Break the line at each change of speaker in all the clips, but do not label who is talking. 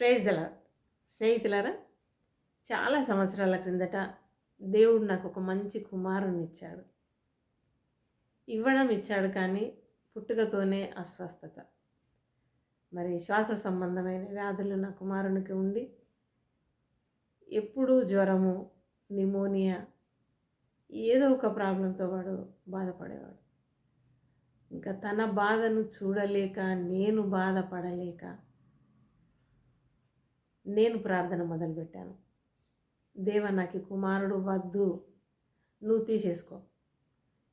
Praise దల స్నేహితులారా చాలా సంవత్సరాల క్రిందట దేవుడు నాకు ఒక మంచి కుమారుని ఇచ్చాడు. ఇవ్వడం ఇచ్చాడు కానీ పుట్టుకతోనే అస్వస్థత. మరి శ్వాస సంబంధమైన వ్యాధులు నా కుమారునికి ఉండి ఎప్పుడూ జ్వరము నిమోనియా ఏదో ఒక ప్రాబ్లంతో వాడు బాధపడేవాడు. ఇంకా తన బాధను చూడలేక నేను బాధపడలేక నేను ప్రార్థన మొదలుపెట్టాను. దేవ నాకు కుమారుడు వద్దు. నువ్వు తీసేసుకో.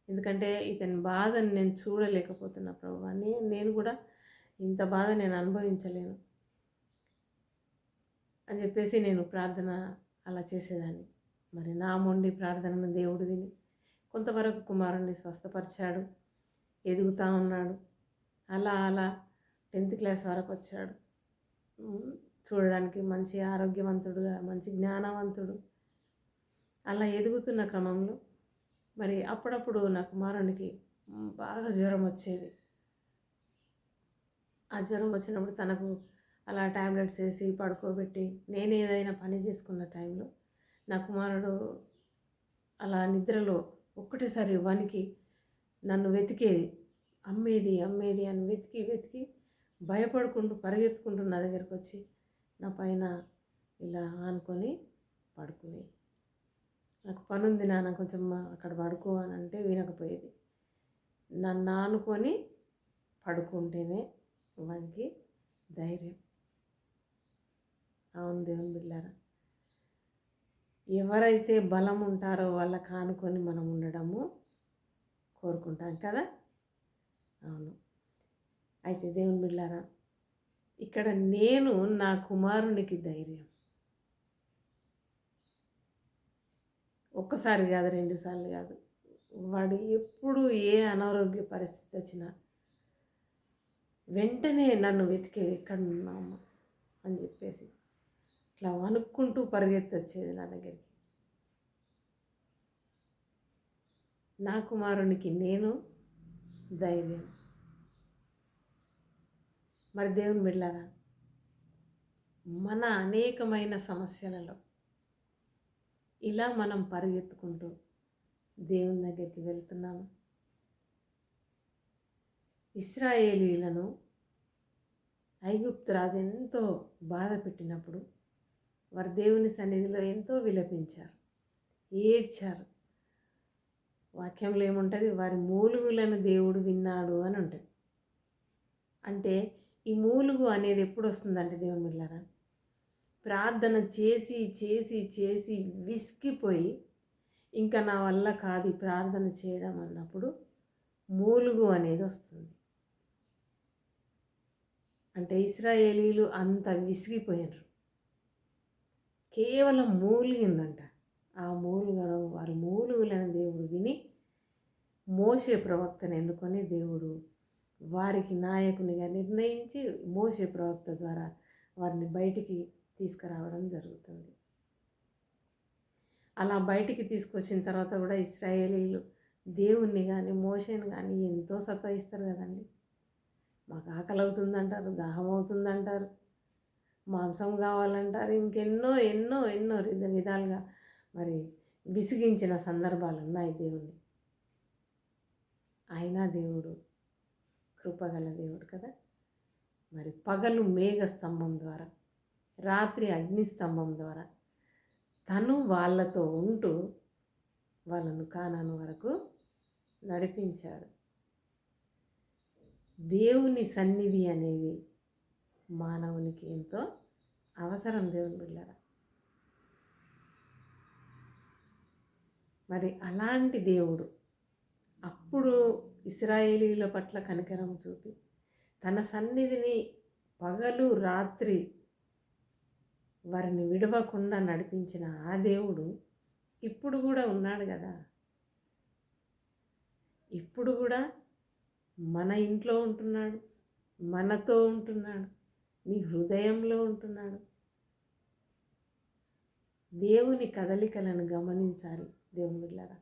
ఎందుకంటే ఇతని బాధను నేను చూడలేకపోతున్నా ప్రభు. నేను కూడా ఇంత బాధ నేను అనుభవించలేను. అని చెప్పేసి నేను ప్రార్థన అలా చేసేదాన్ని. మరి నా మొండి ప్రార్థనను దేవుడు విని కొంతవరకు కుమారుణ్ణి స్వస్థపరిచాడు ఎదుగుతూ ఉన్నాడు. అలా అలా టెన్త్ క్లాస్ వరకు వచ్చాడు. చూడడానికి మంచి ఆరోగ్యవంతుడుగా మంచి జ్ఞానవంతుడు. అలా ఎదుగుతున్న క్రమంలో మరి అప్పుడప్పుడు నా కుమారునికి బాగా జ్వరం వచ్చేది. ఆ జ్వరం వచ్చినప్పుడు తనకు అలా ట్యాబ్లెట్స్ వేసి పడుకోబెట్టి నేను ఏదైనా పని చేసుకున్న టైంలో నా కుమారుడు అలా నిద్రలో ఒక్కటేసారి వనికి నన్ను వెతికేది. అమ్మేది అమ్మేది అని వెతికి వెతికి భయపడుకుంటూ పరిగెత్తుకుంటూ నా దగ్గరకు వచ్చి నా పైన ఇలా ఆనుకొని పడుకుని నాకు పని ఉంది నాన్న కొంచెం అక్కడ పడుకో అని అంటే వినకపోయేది. నన్ను ఆనుకొని పడుకుంటేనే వానికి ధైర్యం. అవును దేవుని బిళ్ళారా ఎవరైతే బలం ఉంటారో వాళ్ళకి ఆనుకొని మనం ఉండడము కోరుకుంటాం కదా? అవును. అయితే దేవుని బిళ్ళారా ఇక్కడ నేను నా కుమారునికి ధైర్యం. ఒక్కసారి కాదు రెండుసార్లు కాదు. వాడు ఎప్పుడు ఏ అనారోగ్య పరిస్థితి వచ్చినా వెంటనే నన్ను వెతికేది ఎక్కడ ఉన్నాము అని చెప్పేసి ఇట్లా వణుక్కుంటూ పరిగెత్తి వచ్చేది నా దగ్గరికి. నా కుమారునికి నేను ధైర్యం. మరి దేవుని బిడ్డారా మన అనేకమైన సమస్యలలో ఇలా మనం పరిగెత్తుకుంటూ దేవుని దగ్గరికి వెళ్తున్నాము. ఇస్రాయేలీలను ఐగుప్తు రాజు ఎంతో బాధ పెట్టినప్పుడు వారు దేవుని సన్నిధిలో ఎంతో విలపించారు ఏడ్చారు. వాక్యంలో ఏముంటుంది? వారి మూలుగులను దేవుడు విన్నాడు అని ఉంటుంది. అంటే ఈ మూలుగు అనేది ఎప్పుడు వస్తుందంటే దేవుని మిల్లరా ప్రార్థన చేసి చేసి చేసి విసిగిపోయి ఇంకా నా వల్ల కాదు ప్రార్థన చేయడం అన్నప్పుడు మూలుగు అనేది వస్తుంది. అంటే ఇస్రాయేలీలు అంత విసిగిపోయినారు. కేవలం మూలిగిందంట. ఆ మూలుగను వారి మూలుగులను దేవుడు విని మోసే ప్రవక్తను ఎన్నుకొని దేవుడు వారికి నాయకునిగా నిర్ణయించి మోసే ప్రవక్త ద్వారా వారిని బయటికి తీసుకురావడం జరుగుతుంది. అలా బయటికి తీసుకొచ్చిన తర్వాత కూడా ఇస్రాయేలీలు దేవుణ్ణి కానీ మోషని కానీ ఎంతో సతాయిస్తారు కదండి. మాకు ఆకలి అవుతుందంటారు దాహం అవుతుందంటారు మాంసం కావాలంటారు ఇంకెన్నో ఎన్నో ఎన్నో విధ విధాలుగా మరి విసిగించిన సందర్భాలు ఉన్నాయి దేవుణ్ణి. అయినా దేవుడు కృపగల దేవుడు కదా. మరి పగలు మేఘ స్తంభం ద్వారా రాత్రి అగ్ని స్తంభం ద్వారా తను వాళ్ళతో ఉంటూ వాళ్ళను కానాను వరకు నడిపించాడు. దేవుని సన్నిధి అనేది మానవునికి ఎంతో అవసరం దేవుని బిళ్ళరా మరి అలాంటి దేవుడు అప్పుడు ఇస్రాయేలీల పట్ల కనికరం చూపి తన సన్నిధిని పగలు రాత్రి వారిని విడవకుండా నడిపించిన ఆ దేవుడు ఇప్పుడు కూడా ఉన్నాడు కదా. ఇప్పుడు కూడా మన ఇంట్లో ఉంటున్నాడు మనతో ఉంటున్నాడు నీ హృదయంలో ఉంటున్నాడు. దేవుని కదలికలను గమనించాలి దేవుని బిళ్ళరా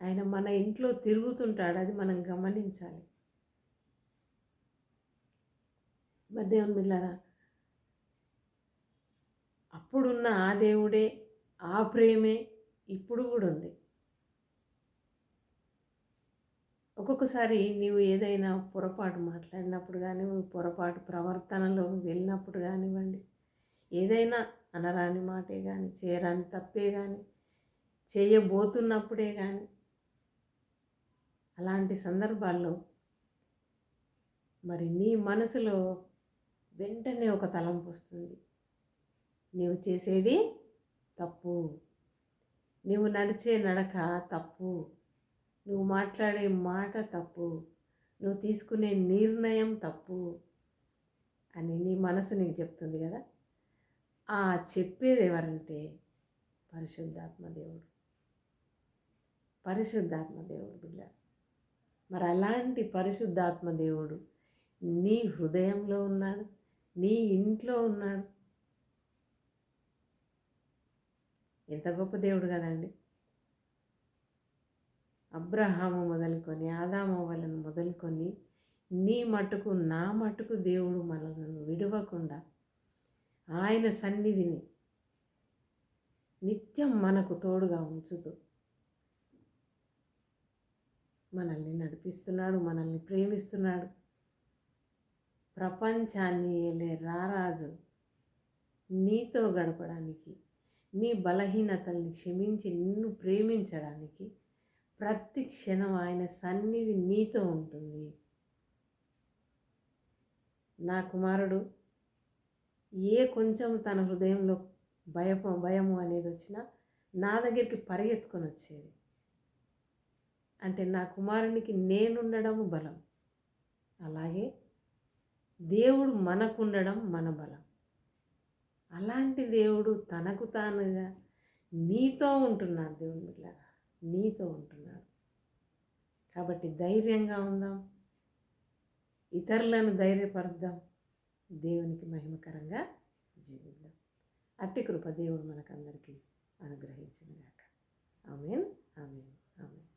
ఆయన మన ఇంట్లో తిరుగుతుంటాడు అది మనం గమనించాలి. మధ్యాహ్నం మిల్లరా అప్పుడున్న ఆ దేవుడే ఆ ప్రేమే ఇప్పుడు కూడా ఉంది. ఒక్కొక్కసారి నీవు ఏదైనా పొరపాటు మాట్లాడినప్పుడు కానీ పొరపాటు ప్రవర్తనలో వెళ్ళినప్పుడు కానివ్వండి ఏదైనా అనరాని మాటే కానీ చేయరాని తప్పే కానీ చేయబోతున్నప్పుడే కానీ అలాంటి సందర్భాల్లో మరి నీ మనసులో వెంటనే ఒక తలంపు వస్తుంది. నీవు చేసేది తప్పు. నువ్వు నడిచే నడక తప్పు. నువ్వు మాట్లాడే మాట తప్పు. నువ్వు తీసుకునే నిర్ణయం తప్పు అని నీ మనసు నీకు చెప్తుంది కదా. ఆ చెప్పేది ఎవరంటే పరిశుద్ధాత్మ దేవుడు. పరిశుద్ధాత్మ దేవుడు బిడ్డ మరి అలాంటి పరిశుద్ధాత్మ దేవుడు నీ హృదయంలో ఉన్నాడు నీ ఇంట్లో ఉన్నాడు. ఎంత గొప్ప దేవుడు కదండి. అబ్రహాము మొదలుకొని ఆదామవ్వలను మొదలుకొని నీ మటుకు నా మటుకు దేవుడు మనలను విడవకుండా ఆయన సన్నిధిని నిత్యం మనకు తోడుగా ఉంచుతూ మనల్ని నడిపిస్తున్నాడు మనల్ని ప్రేమిస్తున్నాడు. ప్రపంచాన్ని ఏలే రారాజు. నీతో గడపడానికి నీ బలహీనతల్ని క్షమించి నిన్ను ప్రేమించడానికి ప్రతి క్షణం ఆయన సన్నిధి నీతో ఉంటుంది. నా కుమారుడు ఏ కొంచెం తన హృదయంలో భయపు భయము అనేది వచ్చినా నా దగ్గరికి పరిగెత్తుకొని వచ్చేది. అంటే నా కుమారునికి నేనుండడము బలం. అలాగే దేవుడు మనకుండడం మన బలం. అలాంటి దేవుడు తనకు తానుగా నీతో ఉంటున్నాడు దేవుని బిడ్డలారా నీతో ఉంటున్నాడు. కాబట్టి ధైర్యంగా ఉందాం. ఇతరులను ధైర్యపరుద్దాం. దేవునికి మహిమకరంగా జీవిద్దాం. అట్టి కృప దేవుడు మనకందరికీ అనుగ్రహించినగాక ఆమెన్ ఆమెన్ ఆమెన్.